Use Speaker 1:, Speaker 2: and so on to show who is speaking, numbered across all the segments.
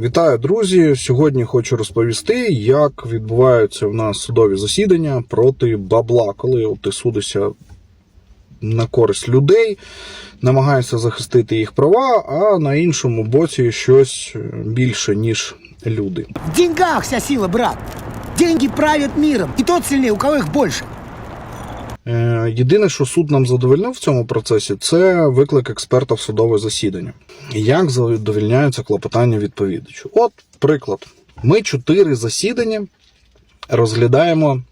Speaker 1: Вітаю, друзі! Сьогодні хочу розповісти, як відбуваються в нас судові засідання проти бабла, коли ти судишся на користь людей, намагаєшся захистити їх права, а на іншому боці щось більше, ніж люди.
Speaker 2: В деньгах вся сила, брат. Деньги правят миром. И тот сильнее, у кого их больше.
Speaker 1: Е, Єдине, що суд нам задовольнив в цьому процесі, це виклик експерта в судове засідання. Як задовільняються клопотання відповідачу? От, приклад. Ми чотири засідання розглядаємо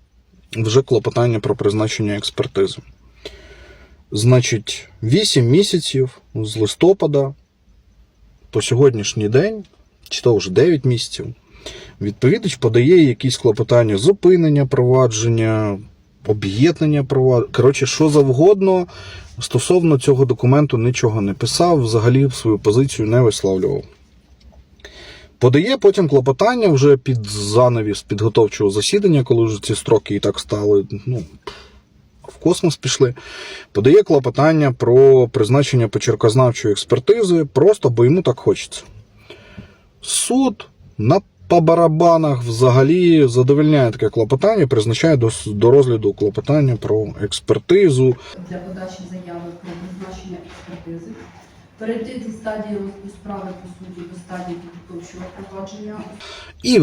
Speaker 1: вже клопотання про призначення експертизи. Значить, 8 місяців з листопада по сьогоднішній день, чи то вже 9 місяців, відповідач подає якісь клопотання зупинення провадження, об'єднання провадження. Коротше, що завгодно стосовно цього документу нічого не писав, взагалі свою позицію не висловлював. Подає потім клопотання вже під занавіс підготовчого засідання, коли вже ці строки і так стали. Ну, в космос пішли, подає клопотання про призначення почеркознавчої експертизи, просто бо йому так хочеться. Суд на по барабанах взагалі задовольняє таке клопотання, призначає до, до розгляду клопотання про експертизу.
Speaker 3: для подачі заяви про призначення експертизи, перейти зі стадії розгляду справи по суті до стадії підготовчого провадження,
Speaker 1: І,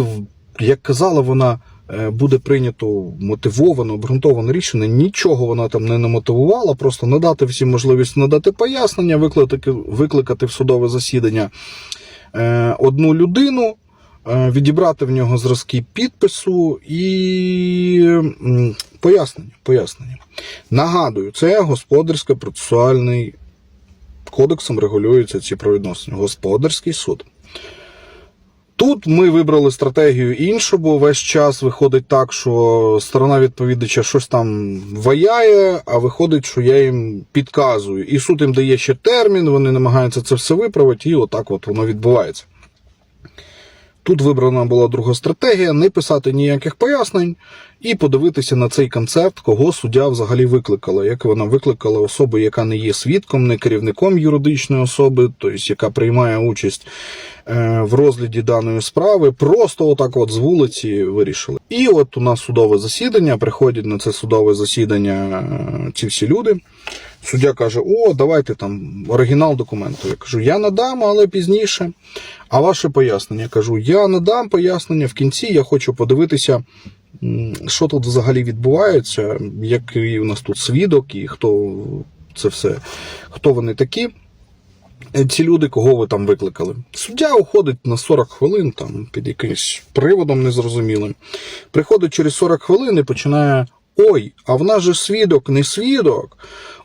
Speaker 1: як казала вона, е, буде прийнято мотивоване, обґрунтоване рішення. Нічого вона там не намотивувала, просто надати всім можливість надати пояснення, викликати, викликати в судове засідання е, одну людину, відібрати в нього зразки підпису і пояснення. пояснення. Нагадую, це господарсько процесуальний кодексом регулюються ці правовідносини. Господарський суд. Тут ми вибрали стратегію іншу, бо весь час виходить так, що сторона відповідача щось там ваяє, а виходить, що я їм підказую. І суд їм дає ще термін, вони намагаються це все виправити, і отак от воно відбувається. Тут вибрана була друга стратегія не писати ніяких пояснень і подивитися на цей концерт, кого суддя взагалі викликала. Як вона викликала особу, яка не є свідком, не керівником юридичної особи, тобто яка приймає участь е, в розгляді даної справи, просто отак от з вулиці вирішили. І от у нас судове засідання, приходять на це судове засідання е, ці всі люди. Суддя каже: О, давайте там оригінал документу. Я кажу, я надам, але пізніше. А ваше пояснення? Кажу, я надам пояснення в кінці. Я хочу подивитися, що тут взагалі відбувається, який у нас тут свідок і хто це все, хто вони такі. Е, Ці люди, кого ви там викликали. Суддя уходить на 40 хвилин там під якимось приводом незрозумілим. Приходить через 40 хвилин і починає: Ой, а в нас же свідок не свідок.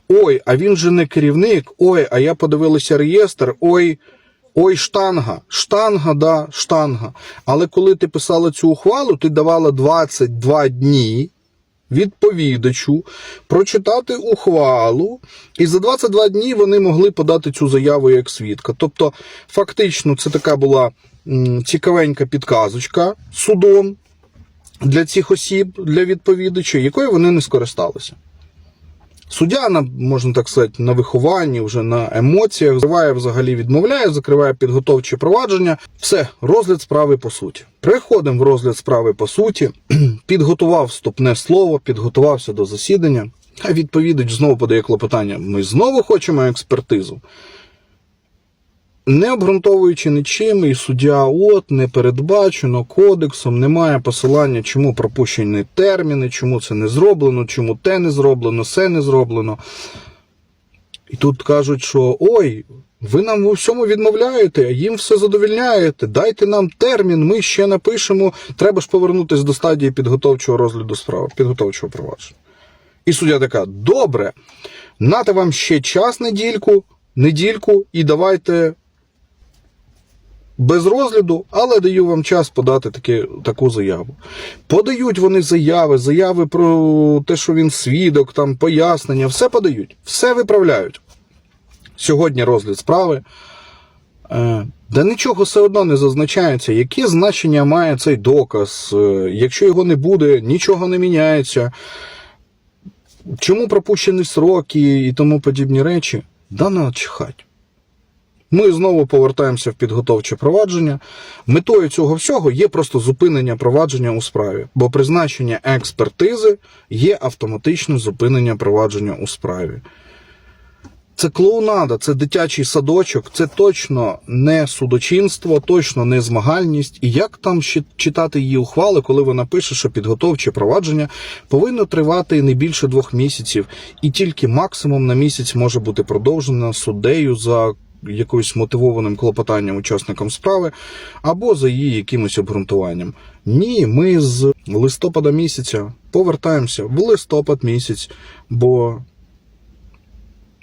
Speaker 1: Ой, а він же не керівник. Ой, а я подивилася реєстр. Ой, ой, штанга. Штанга, да, штанга. Але коли ти писала цю ухвалу, ти давала 22 дні відповідачу прочитати ухвалу, і за 22 дні вони могли подати цю заяву як свідка. Тобто, фактично, це така була цікавенька підказочка судом для цих осіб, для відповідача, якою вони не скористалися. Суддя, на, можна так сказати, на вихованні, вже на емоціях, закриває взагалі відмовляє, закриває підготовче провадження. Все, розгляд справи по суті. Приходимо в розгляд справи по суті, підготував вступне слово, підготувався до засідання. А відповідач знову подає клопотання. Ми знову хочемо експертизу. Не обґрунтовуючи нічим, і суддя от не передбачено кодексом, немає посилання, чому пропущені терміни, чому це не зроблено, чому те не зроблено, все не зроблено. І тут кажуть, що ой, ви нам у всьому відмовляєте, а їм все задовільняєте. Дайте нам термін, ми ще напишемо. Треба ж повернутися до стадії підготовчого розгляду справи, підготовчого провадження. І суддя така: добре, нате вам ще час недільку, недільку, і давайте без розгляду, але даю вам час подати таки, таку заяву. Подають вони заяви, заяви про те, що він свідок, там пояснення, все подають, все виправляють. Сьогодні розгляд справи. Е, Да нічого все одно не зазначається, яке значення має цей доказ. Е, Якщо його не буде, нічого не міняється. Чому пропущені сроки і тому подібні речі? Да начхать. Ми знову повертаємося в підготовче провадження. Метою цього всього є просто зупинення провадження у справі, бо призначення експертизи є автоматичне зупинення провадження у справі. Це клоунада, це дитячий садочок, це точно не судочинство, точно не змагальність. І як там читати її ухвали, коли вона пише, що підготовче провадження повинно тривати не більше двох місяців, і тільки максимум на місяць може бути продовжено суддею за якоюсь мотивованим клопотанням учасникам справи або за її якимось обґрунтуванням. Ні, ми з листопада місяця повертаємося в листопад місяць, бо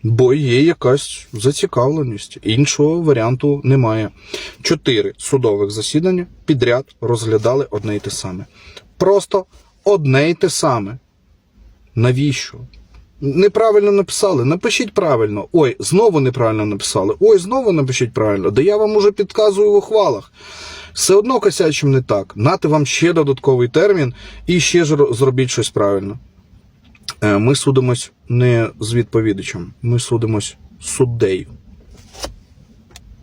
Speaker 1: Бо є якась зацікавленість. Іншого варіанту немає. Чотири судових засідання підряд розглядали одне й те саме. Просто одне й те саме. Навіщо? Неправильно написали. Напишіть правильно. Ой, знову неправильно написали. Ой, знову напишіть правильно. Да я вам уже підказую в ухвалах. Все одно косячим не так. Нати вам ще додатковий термін і ще ж зробіть щось правильно. Е, Ми судимось не з відповідачем, ми судимось з суддею.